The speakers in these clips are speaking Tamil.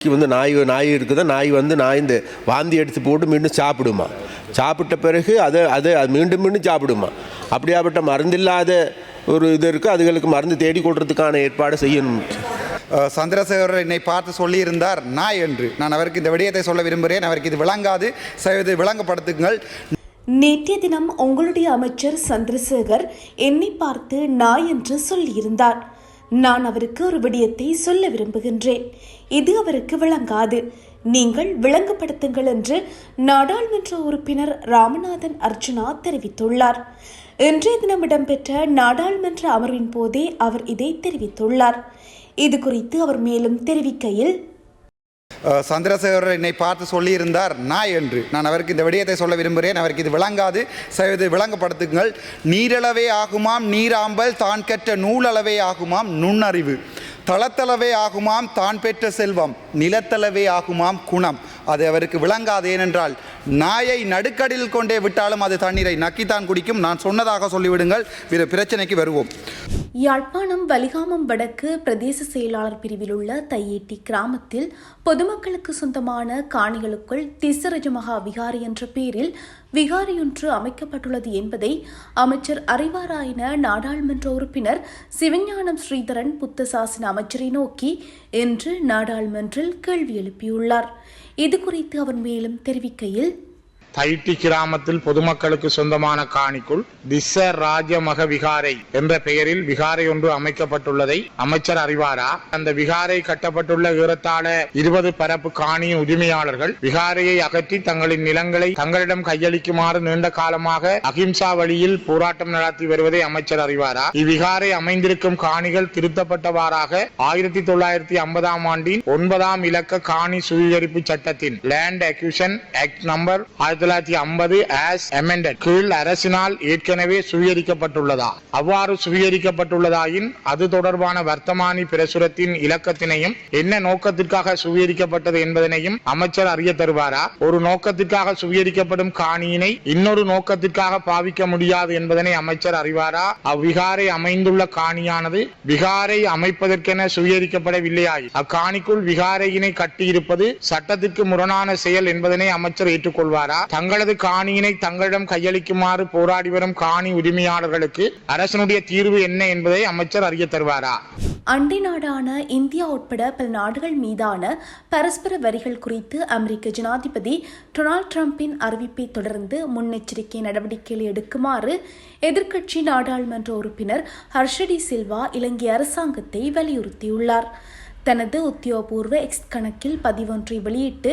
வந்து நாய் நாய் இருக்குதா? நாய் வந்து நாய் இந்த வாந்தி எடுத்து போட்டு மீண்டும் சாப்பிடுமா? சாப்பிட்ட பிறகு அதை அதை அது மீண்டும் மீண்டும் சாப்பிடுமா? அப்படியாப்பட்ட மருந்தில்லாத ஒரு இது இருக்குது அதுகளுக்கு மருந்து தேடி கொடுறதுக்கான ஏற்பாடு செய்யணும். அஹ், சந்திரசேகரர் என்னை பார்த்து சொல்லியிருந்தார் நாய் என்று. நான் அவருக்கு இந்த விடயத்தை சொல்ல விரும்புகிறேன் அவருக்கு இது விளங்காது. செய்து விளங்கப்படுத்துங்கள். நேற்றைய தினம் உங்களுடைய அமைச்சர் சந்திரசேகர் என்னை பார்த்து நாய் என்று சொல்லியிருந்தார். நான் அவருக்கு ஒரு விடயத்தை சொல்ல விரும்புகின்றேன். இது அவருக்கு விளங்காது. நீங்கள் விளங்கப்படுத்துங்கள் என்று நாடாளுமன்ற உறுப்பினர் ராமநாதன் அர்ஜுனா தெரிவித்துள்ளார். இன்றைய தினம் இடம்பெற்ற நாடாளுமன்ற அமர்வின் போதே அவர் இதை தெரிவித்துள்ளார். இது குறித்து அவர் மேலும் தெரிவிக்கையில் சந்திரசேகரர் என்னை பார்த்து சொல்லியிருந்தார் நாய் என்று. நான் அவருக்கு இந்த விடயத்தை சொல்ல விரும்புகிறேன். அவருக்கு இது விளங்காது. இது விளங்கப்படுத்துங்கள். நீரளவே ஆகுமாம் நீராம்பல் தான் கற்ற நூலளவே ஆகுமாம் நுண்ணறிவு. தளத்தளவே ஆகுமாம் தான் பெற்ற செல்வம். நிலத்தளவே ஆகுமாம் குணம். அது அவருக்கு விளங்காது ஏனென்றால் நாயை நடுக்கடில் கொண்டே விட்டாலும் அது தண்ணீரை நக்கித்தான் குடிக்கும். நான் சொன்னதாக சொல்லிவிடுங்கள். பிற பிரச்சனைக்கு வருவோம். யாழ்ப்பாணம் வலிகாமம் வடக்கு பிரதேச செயலாளர் பிரிவில் உள்ள தையேட்டி கிராமத்தில் பொதுமக்களுக்கு சொந்தமான காணிகளுக்குள் திசரஜமகா விகாரி என்ற பெயரில் விகாரியொன்று அமைக்கப்பட்டுள்ளது என்பதை அமைச்சர் அறிவாராயின நாடாளுமன்ற உறுப்பினர் சிவஞானம் ஸ்ரீதரன் புத்தசாசன அமைச்சரை நோக்கி இன்று நாடாளுமன்றில் கேள்வி எழுப்பியுள்ளார். இது குறித்து அவர் மேலும் தெரிவிக்கையில் தைட்டி கிராமத்தில் பொதுமக்களுக்கு சொந்தமான காணிக்குள் திஸ்ஸ ராஜமக விகாரை என்ற பெயரில் விகாரை ஒன்று அமைக்கப்பட்டுள்ளதை அமைச்சர் அறிவாரா? அந்த விகாரை கட்டப்பட்டுள்ள ஏறத்தாழ இருபது பரப்பு காணியின் உரிமையாளர்கள் விகாரையை அகற்றி தங்களின் நிலங்களை தங்களிடம் கையளிக்குமாறு நீண்ட காலமாக அகிம்சா வழியில் போராட்டம் நடத்தி வருவதை அமைச்சர் அறிவாரா? இவ்விகாரை அமைந்திருக்கும் காணிகள் திருத்தப்பட்டவாறாக ஆயிரத்தி தொள்ளாயிரத்தி ஐம்பதாம் ஆண்டின் ஒன்பதாம் இலக்க காணி சுவீகரிப்பு சட்டத்தின் லேண்ட் அக்யூஷன் ஆக்ட் நம்பர் ஆயிரத்தி தொள்ளாயிரத்தி ஐம்பது ஆஸ் அமெண்டட் கீழ் அரசினால் ஏற்கனவே சுவீகரிக்கப்பட்டுள்ளதா? அவ்வாறு சுவீகரிக்கப்பட்டுள்ளதாயின் அது தொடர்பான வர்த்தமானி பிரசுரத்தின் இலக்கத்தினையும் என்ன நோக்கத்திற்காக சுவீகரிக்கப்பட்டது என்பதனையும் அமைச்சர் அறிய தருவாரா? ஒரு நோக்கத்திற்காக சுவீகரிக்கப்படும் காணியினை இன்னொரு நோக்கத்திற்காக பாவிக்க முடியாது என்பதனை அமைச்சர் அறிவாரா? அவ்விகாரை அமைந்துள்ள காணியானது விகாரை அமைப்பதற்கென சுவீகரிக்கப்படவில்லையாய் அக்காணிக்குள் விகாரையினை கட்டியிருப்பது சட்டத்திற்கு முரணான செயல் என்பதனை அமைச்சர் ஏற்றுக்கொள்வாரா? தங்களது காணியினை தங்களிடம் கையளிக்குமாறு போராடி வரும் காணி உரிமையாளர்களுக்கு அரசனுடைய தீர்வு என்ன என்பதை அமைச்சர் அறிய தருவாரா? அண்டை நாடான இந்தியா உட்பட பல நாடுகள் மீதான பரஸ்பர வரிகள் குறித்து அமெரிக்க ஜனாதிபதி டொனால்ட் ட்ரம்பின் அறிவிப்பை தொடர்ந்து முன்னெச்சரிக்கை நடவடிக்கைகளை எடுக்குமாறு எதிர்க்கட்சி நாடாளுமன்ற உறுப்பினர் ஹர்ஷடி சில்வா இலங்கை அரசாங்கத்தை வலியுறுத்தியுள்ளார். தனது உத்தியோகபூர்வ எக்ஸ் கணக்கில் பதிவொன்றை வெளியிட்டு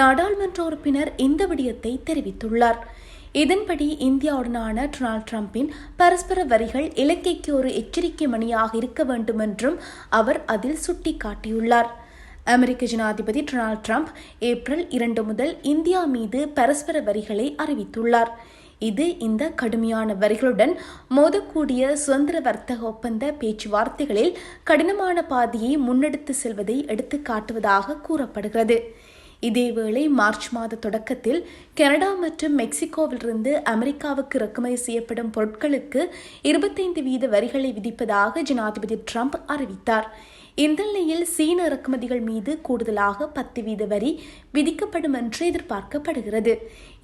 நாடாளுமன்ற உறுப்பினர் இந்த விடயத்தை தெரிவித்துள்ளார். இதன்படி இந்தியாவுடனான டொனால்ட் ட்ரம்பின் பரஸ்பர வரிகள் இலங்கைக்கு ஒரு எச்சரிக்கை மணியாக இருக்க வேண்டும் என்றும் அவர் அதில் சுட்டிக்காட்டியுள்ளார். அமெரிக்க ஜனாதிபதி டொனால்ட் ட்ரம்ப் ஏப்ரல் இரண்டு முதல் இந்தியா மீது பரஸ்பர வரிகளை அறிவித்துள்ளார். இது இந்த கடுமையான வரிகளுடன் மோதக்கூடிய சுதந்திர வர்த்தக ஒப்பந்த பேச்சுவார்த்தைகளில் கடினமான பாதையை முன்னெடுத்து செல்வதை எடுத்து காட்டுவதாக கூறப்படுகிறது. இதேவேளை மார்ச் மாத தொடக்கத்தில் கனடா மற்றும் மெக்சிகோவிலிருந்து அமெரிக்காவுக்கு இறக்குமதி செய்யப்படும் பொருட்களுக்கு இருபத்தைந்து வீத வரிகளை விதிப்பதாக ஜனாதிபதி ட்ரம்ப் அறிவித்தார். இந்த நிலையில் சீன இறக்குமதிகள் மீது கூடுதலாக பத்து வீத வரி விதிக்கப்படும் என்று எதிர்பார்க்கப்படுகிறது.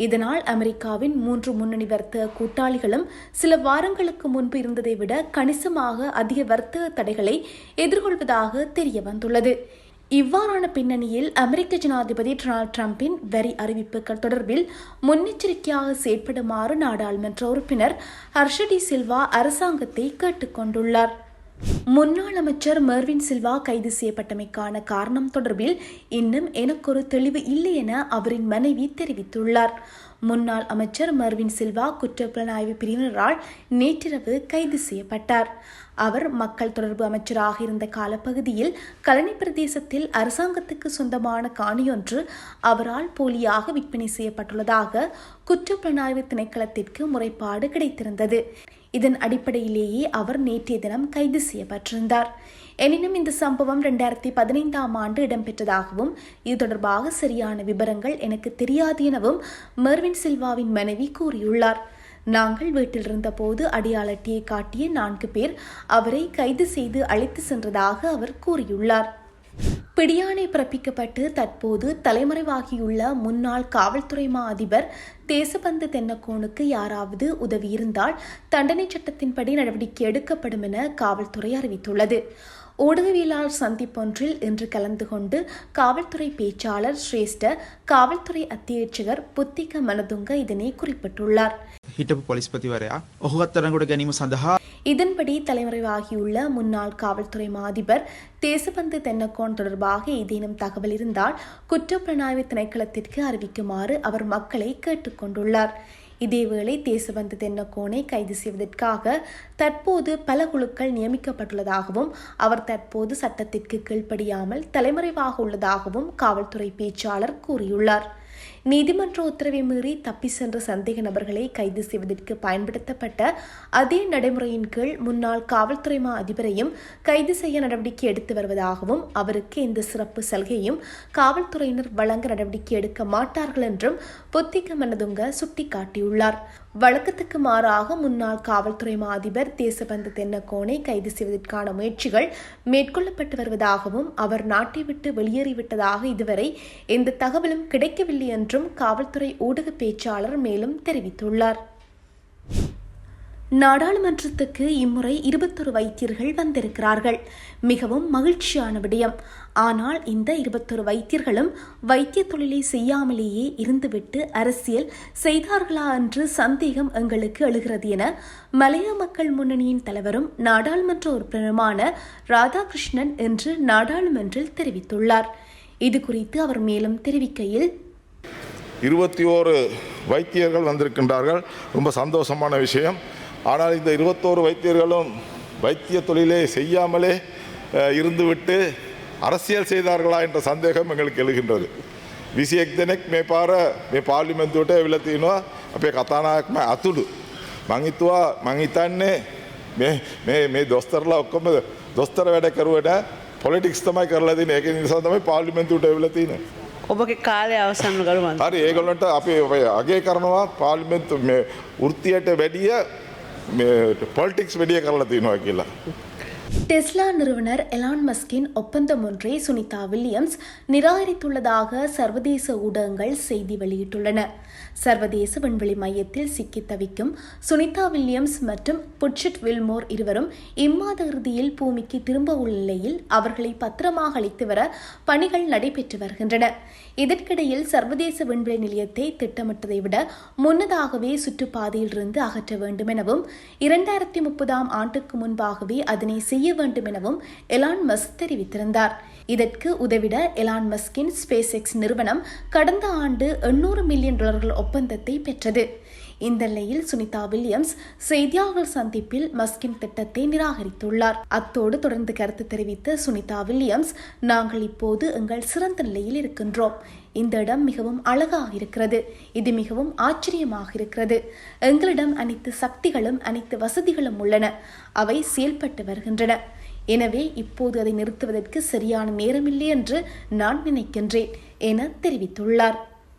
இதனால் அமெரிக்காவின் மூன்று முன்னணி வர்த்தக கூட்டாளிகளும் சில வாரங்களுக்கு முன்பு இருந்ததை விட கணிசமாக அதிக வர்த்தக தடைகளை எதிர்கொள்வதாக தெரிய வந்துள்ளது. இவ்வாறான பின்னணியில் அமெரிக்க ஜனாதிபதி டொனால்ட் ட்ரம்பின் வரி அறிவிப்புகள் தொடர்பில் முன்னெச்சரிக்கையாக செயற்படுமாறு நாடாளுமன்ற உறுப்பினர் ஹர்ஷடி சில்வா அரசாங்கத்தை கேட்டுக்கொண்டுள்ளார். முன்னாள் அமைச்சர் மெர்வின் சில்வா கைது செய்யப்பட்டமைக்கான காரணம் தொடர்பில் இன்னும் எனக்கொரு தெளிவு இல்லை என அவரின் மனைவி தெரிவித்துள்ளார். முன்னாள் அமைச்சர் மர்வின் சில்வா குற்றப்புலனாய்வு பிரிவினரால் நேற்றிரவு கைது செய்யப்பட்டார். அவர் மக்கள் தொடர்பு அமைச்சராக இருந்த காலப்பகுதியில் கலனி பிரதேசத்தில் அரசாங்கத்துக்கு சொந்தமான காணியொன்று அவரால் போலியாக விற்பனை செய்யப்பட்டுள்ளதாக குற்றப்புலனாய்வு திணைக்களத்திற்கு முறைப்பாடு கிடைத்திருந்தது. இதன் அடிப்படையிலேயே அவர் நேற்றைய தினம் கைது செய்யப்பட்டிருந்தார். எனினும் இந்த சம்பவம் இரண்டாயிரத்தி பதினைந்தாம் ஆண்டு இடம்பெற்றதாகவும் இது தொடர்பாக சரியான விவரங்கள் எனக்கு தெரியாது எனவும் மெர்வின் சில்வாவின் மனைவி கூறியுள்ளார். நாங்கள் வீட்டில் இருந்தபோது அடியாளட்டியை காட்டிய நான்கு பேர் அவரை கைது செய்து அழைத்து சென்றதாக அவர் கூறியுள்ளார். பிடியாணை பிறப்பிக்கப்பட்டு தற்போது தலைமறைவாகியுள்ள முன்னாள் காவல்துறை மா அதிபர் தேசபந்து தென்னக்கோனுக்கு யாராவது உதவியிருந்தால் தண்டனை சட்டத்தின்படி நடவடிக்கை எடுக்கப்படும் என காவல்துறை அறிவித்துள்ளது ஊடகவியலாளர் சந்திப்பொன்றில் இன்று கலந்து கொண்டு காவல்துறை பேச்சாளர் சிரேஷ்ட காவல்துறை அத்தியட்சகர் புத்திக மனதுங்க இதனை குறிப்பிட்டுள்ளார் හිටපු පොලිස්පතිවරයා ඔහු අත්තරගොඩ ගැනීම සඳහා இதன்படி தலைமறைவாகியுள்ள முன்னாள் காவல்துறை மாதிபர் தேசபந்து தென்னக்கோன் தொடர்பாக ஏதேனும் தகவல் இருந்தால் குற்றப்புலனாய்வு திணைக்களத்திற்கு அறிவிக்குமாறு அவர் மக்களை கேட்டுக்கொண்டுள்ளார். இதேவேளை தேசபந்து தென்னக்கோனை கைது செய்வதற்காக தற்போது பல குழுக்கள் நியமிக்கப்பட்டுள்ளதாகவும் அவர் தற்போது சட்டத்திற்கு கீழ்ப்படியாமல் தலைமறைவாக உள்ளதாகவும் காவல்துறை பேச்சாளர் கூறியுள்ளார். நீதிமன்ற உத்தரவை மீறி தப்பி சென்ற சந்தேக நபர்களை கைது செய்வதற்கு பயன்படுத்தப்பட்ட அதே நடைமுறையின் கீழ் முன்னாள் காவல்துறை மா அதிபரையும் கைது செய்ய நடவடிக்கை எடுத்து வருவதாகவும் அவருக்கு இந்த சிறப்பு சலுகையும் காவல்துறையினர் வழங்க நடவடிக்கை எடுக்க மாட்டார்கள் என்றும் புத்திக மனதுங்க சுட்டிக்காட்டியுள்ளார். வழக்கத்துக்கு மாறாக முன்னாள் காவல்துறை மா அதிபர் தேசபந்து தென்னக்கோனை கைது செய்வதற்கான முயற்சிகள் மேற்கொள்ளப்பட்டு வருவதாகவும் அவர் நாட்டை விட்டு வெளியேறிவிட்டதாக இதுவரை எந்த தகவலும் கிடைக்கவில்லை என்றும் காவல்துறை ஊடக பேச்சாளர் மேலும் தெரிவித்துள்ளார். நாடாளுமன்றத்துக்கு இம்முறை இருபத்தொரு வைத்தியர்கள் வந்திருக்கிறார்கள். மிகவும் மகிழ்ச்சியான விடயம். ஆனால் இந்த இருபத்தொரு வைத்தியர்களும் வைத்திய தொழிலை செய்யாமலேயே இருந்துவிட்டு அரசியல் செய்தார்களா என்று சந்தேகம் எங்களுக்கு எழுகிறது என மலைய மக்கள் முன்னணியின் தலைவரும் நாடாளுமன்ற உறுப்பினருமான ராதாகிருஷ்ணன் என்று நாடாளுமன்றில் தெரிவித்துள்ளார். இது குறித்து அவர் மேலும் தெரிவிக்கையில் இருபத்தி ஓரு வைத்தியர்கள் வந்திருக்கின்றார்கள். ரொம்ப சந்தோஷமான விஷயம். ஆனால் இந்த இருபத்தோரு வைத்தியர்களும் வைத்திய தொழிலே செய்யாமலே அஹ், இருந்துவிட்டு அரசியல் செய்தார்களா என்ற சந்தேகம் எங்களுக்கு எழுகின்றது විසි එක් දෙනෙක් මේ පාර මේ පාර්ලිමෙන්තුවට ඇවිල තියෙනවා අපේ කතානායක්ම අතුළු. මංහිතුවා මංහිතන්නේ මේ මේ මේ දොස්තරලා ඔක්කොම දොස්තර වැඩ කරුවට පොලිටික්ස් තමයි කරලදින ඒක නිසා තමයි පාර්ලිමෙන්තුට ඇවිල තියෙන. ඔබගේ කාලය අවසන් කරු මන්ත. හරි ඒගොල්ලන්ට අපි ඔය අගේ කරනවා පාර්ලිමෙන්තු මේ වෘත්තියට වැඩිය ಪಾಲಿಟಿಕ್ಸ್ ಬೆಡಿಯ ಕಾರಣತೆ ಹಾಕಿಲ್ಲ டெஸ்லா நிறுவனர் எலான் மஸ்கின் ஒப்பந்தம் ஒன்றை சுனிதா வில்லியம்ஸ் நிராகரித்துள்ளதாக சர்வதேச ஊடகங்கள் செய்தி வெளியிட்டுள்ளன. சர்வதேச விண்வெளி மையத்தில் சிக்கி தவிக்கும் சுனிதா வில்லியம்ஸ் மற்றும் புட்செட் வில்மோர் இருவரும் இம்மாத இறுதியில் பூமிக்கு திரும்ப உள்ள நிலையில் அவர்களை பத்திரமாக அழைத்து வர பணிகள் நடைபெற்று வருகின்றன. இதற்கிடையில் சர்வதேச விண்வெளி நிலையத்தை திட்டமிட்டதை விட முன்னதாகவே சுற்றுப்பாதையிலிருந்து அகற்ற வேண்டும் எனவும் இரண்டாயிரத்தி முப்பதாம் ஆண்டுக்கு முன்பாகவே அதனை செய்ய வேண்டும் எனவும் எலான் மஸ்க் தெரிவித்திருந்தார். இதற்கு உதவிட எலான் மஸ்கின் ஸ்பேஸ் எக்ஸ் நிறுவனம் கடந்த ஆண்டு எண்ணூறு மில்லியன் டாலர்கள் ஒப்பந்தத்தை பெற்றது. இந்த நிலையில் சுனிதா வில்லியம்ஸ் செய்தியாளர்கள் சந்திப்பில் மஸ்கின் திட்டத்தை நிராகரித்துள்ளார். அத்தோடு தொடர்ந்து கருத்து தெரிவித்த சுனிதா வில்லியம்ஸ் நாங்கள் இப்போது எங்கள் சிறந்த நிலையில் இருக்கின்றோம். இந்த இடம் மிகவும் அழகாக இருக்கிறது. இது மிகவும் ஆச்சரியமாக இருக்கிறது. எங்களிடம் அனைத்து சக்திகளும் அனைத்து வசதிகளும் உள்ளன. அவை செயல்பட்டு வருகின்றன. எனவே இப்போது அதை நிறுத்துவதற்கு சரியான நேரமில்லை என்று நான் நினைக்கின்றேன் என தெரிவித்துள்ளார்.